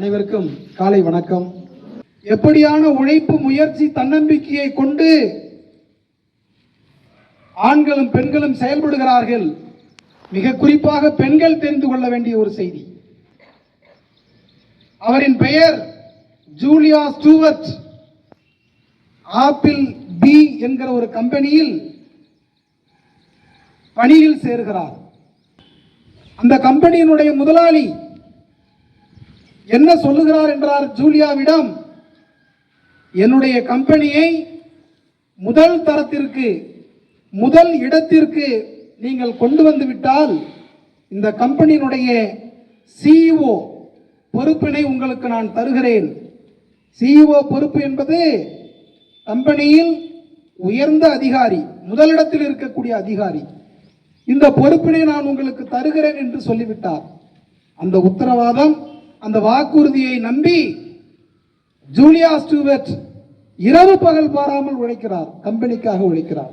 அனைவருக்கும் காலை வணக்கம். எப்படியான உழைப்பு முயற்சி தன்னம்பிக்கையை கொண்டு ஆண்களும் பெண்களும் செயல்படுகிறார்கள் மிக குறிப்பாக பெண்கள் தெரிந்து கொள்ள வேண்டிய ஒரு செய்தி. அவரின் பெயர் ஜூலியா ஸ்டூவர்ட். ஆப்பிள் பி என்கிற ஒரு கம்பெனியில் பணியில் சேர்கிறார். அந்த கம்பெனியினுடைய முதலாளி என்ன சொல்லுகிறார் என்றார் ஜூலியாவிடம் என்னுடைய கம்பெனியை முதல் தரத்திற்கு முதல் இடத்திற்கு நீங்கள் கொண்டு வந்து விட்டால் இந்த கம்பெனியினுடைய சிஇஓ பொறுப்பினை உங்களுக்கு நான் தருகிறேன். சிஇஓ பொறுப்பு என்பது கம்பெனியில் உயர்ந்த அதிகாரி முதலிடத்தில் இருக்கக்கூடிய அதிகாரி. இந்த பொறுப்பினை நான் உங்களுக்கு தருகிறேன் என்று சொல்லிவிட்டார். அந்த உத்தரவாதம் அந்த வாக்குறுதியை நம்பி ஜூலியா ஸ்டூவர்ட் இரவு பகல் பாராமல் உழைக்கிறார் கம்பெனிக்காக உழைக்கிறார்.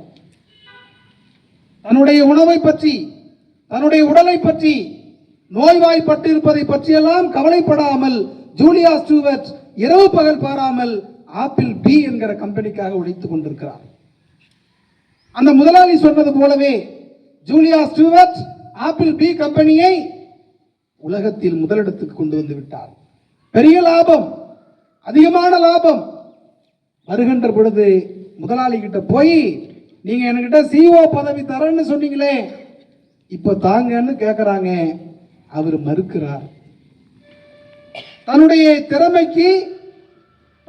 தன்னுடைய உணவை பற்றி தன்னுடைய உடலை பற்றி நோய்வாய்ப்பட்டு இருப்பதை பற்றியெல்லாம் கவலைப்படாமல் ஜூலியா ஸ்டூவர்ட் இரவு பகல் பாராமல் ஆப்பிள் பி என்கிற கம்பெனிக்காக உழைத்துக் கொண்டிருக்கிறார். அந்த முதலாளி சொன்னது போலவே ஜூலியா ஸ்டூவர்ட் ஆப்பிள் பி கம்பெனியை உலகத்தில் முதலிடத்துக்கு கொண்டு வந்து விட்டார். பெரிய லாபம் அதிகமான லாபம். வருகின்ற பொழுது முதலாளி கிட்ட போய் நீங்க என்கிட்ட சிஓ பதவி தரேன்னு சொன்னீங்களே இப்போ தாங்கன்னு கேட்குறாங்க அவர் மறுக்கிறார். தன்னுடைய திறமைக்கு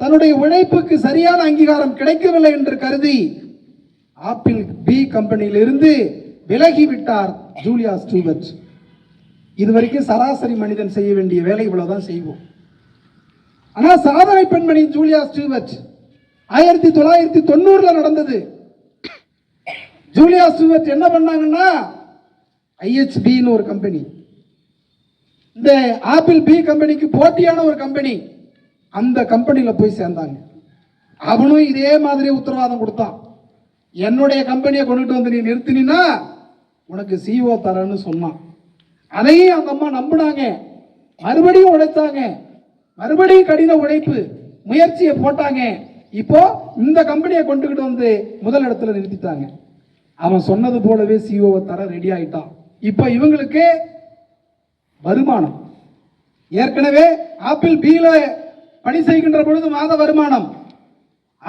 தன்னுடைய உழைப்புக்கு சரியான அங்கீகாரம் கிடைக்கவில்லை என்று கருதி ஆப்பிள் பி கம்பெனியிலிருந்து விலகி விட்டார் ஜூலியா ஸ்டூவர்ட் இது வரைக்கும் சராசரி மனிதன் செய்ய வேண்டிய வேலை இவ்வளவுதான் செய்வோம். ஆனால் சாதனை பெண்மணி ஜூலியா ஸ்டீவர்ட் ஆயிரத்தி தொள்ளாயிரத்தி தொண்ணூறுல நடந்தது. ஜூலியா ஸ்டீவர்ட் என்ன பண்ணாங்கன்னா ஐஹெச்பின்னு ஒரு கம்பெனி. இந்த ஆப்பிள் பி கம்பெனிக்கு போட்டியான ஒரு கம்பெனி. அந்த கம்பெனியில் போய் சேர்ந்தாங்க. அவனும் இதே மாதிரி உத்தரவாதம் கொடுத்தான். என்னுடைய கம்பெனியை கொண்டுட்டு வந்து நீ நிறுத்தினா உனக்கு சிஓ தரேன்னு சொன்னான். அதையும் அந்த அம்மா நம்பினாங்க. மறுபடியும் உழைத்தாங்க மறுபடியும் கடின உழைப்பு முயற்சியை போட்டாங்க. இப்போ இந்த கம்பெனியை கொண்டுகிட்டு வந்து முதல் இடத்துல நிறுத்திட்டாங்க. அவன் சொன்னது போலவே சிஓவை தர ரெடி ஆயிட்டான். இப்போ இவங்களுக்கு வருமானம். ஏற்கனவே ஆப்பிள் பியில பணி செய்கின்ற பொழுது மாத வருமானம்.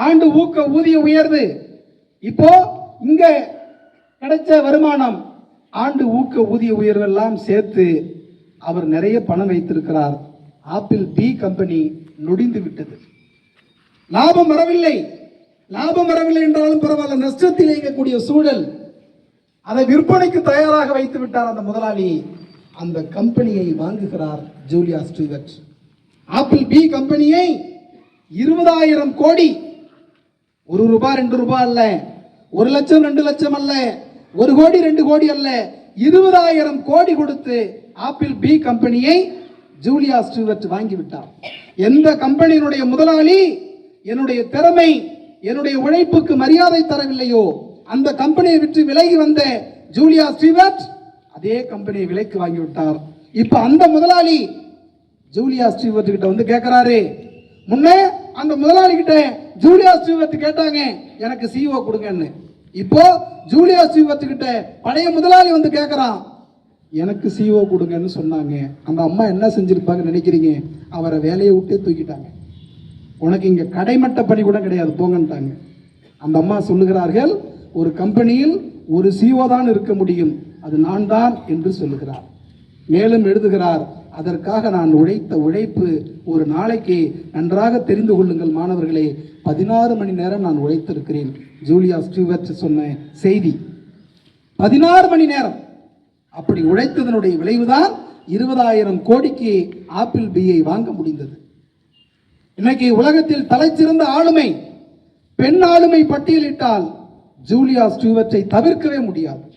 ஆண்டு ஊக்க ஊதிய உயர்வு. இப்போ இங்க கிடைச்ச வருமானம் ஆண்டு ஊக்க ஊதிய உயர்வெல்லாம் சேர்த்து அவர் நிறைய பணம் வைத்திருக்கிறார். ஆப்பிள் பி கம்பெனி நொடிந்து விட்டது. லாபம் வரவில்லை. லாபம் வரவில்லை என்றாலும் பரவாயில்ல. நஷ்டத்தில் இயங்கக்கூடிய சூழல். அதை விற்பனைக்கு தயாராக வைத்து விட்டார் அந்த முதலாளி. அந்த கம்பெனியை வாங்குகிறார் ஜூலியா ஸ்டீவர்ட். ஆப்பிள் பி கம்பெனியை இருபதாயிரம் கோடி. ஒரு ரூபாய் ரெண்டு ரூபாய் அல்ல. ஒரு லட்சம் ரெண்டு லட்சம் அல்ல. ஒரு கோடி ரெண்டு கோடி அல்ல இருபதாயிரம் கோடி கொடுத்து ஆப்பிள் பி கம்பெனியை ஜூலியா ஸ்டூவர்ட் வாங்கிவிட்டார். எந்த கம்பெனியினுடைய முதலாளி என்னுடைய திறமை என்னுடைய உழைப்புக்கு மரியாதை தரவில்லையோ அந்த கம்பெனியை விட்டு விலகி வந்த ஜூலியா ஸ்டீவர்ட் அதே கம்பெனியை விலைக்கு வாங்கி விட்டார் இப்ப அந்த முதலாளி ஜூலியா ஸ்டீவர்ட் கிட்ட வந்து கேட்கிறாரு முன்னே அந்த முதலாளி கிட்ட ஜூலியா ஸ்டீவர்ட் கேட்டாங்க எனக்கு சிஓ கொடுங்கன்னு. இப்போ ஜூலியா ஸ்டீவர்ட் கிட்ட பழைய முதலாளி வந்து கேட்கறான் எனக்கு சிஓ கொடுங்கன்னு சொன்னாங்க. அந்த அம்மா என்ன செஞ்சிருப்பாங்கன்னு நினைக்கிறீங்க? அவரை வேலையை விட்டே தூக்கிட்டாங்க. உனக்கு இங்க கடைமட்ட பணி கூட கிடையாது. போங்கன்ட்டாங்க. அந்த அம்மா சொல்லுகிறார்கள் ஒரு கம்பெனியில் ஒரு சிஓ தான் இருக்க முடியும். அது நான் தான் என்று சொல்லுகிறார். மேலும் எழுதுகிறார் அதற்காக நான் உழைத்த உழைப்பு ஒரு நாளைக்கு நன்றாக தெரிந்து கொள்ளுங்கள் மாணவர்களே. பதினாறு மணி நேரம் நான் உழைத்திருக்கிறேன். ஜூலியா ஸ்டீவர்ட் சொன்ன செய்தி. பதினாறு மணி நேரம். அப்படி உழைத்ததனுடைய விளைவுதான் இருபதாயிரம் கோடிக்கு ஆப்பிள் பியை வாங்க முடிந்தது. இன்னைக்கு உலகத்தில் தலைச்சிறந்த ஆளுமை பெண் ஆளுமை பட்டியலிட்டால் ஜூலியா ஸ்டூவர்ட்டை தவிர்க்கவே முடியாது.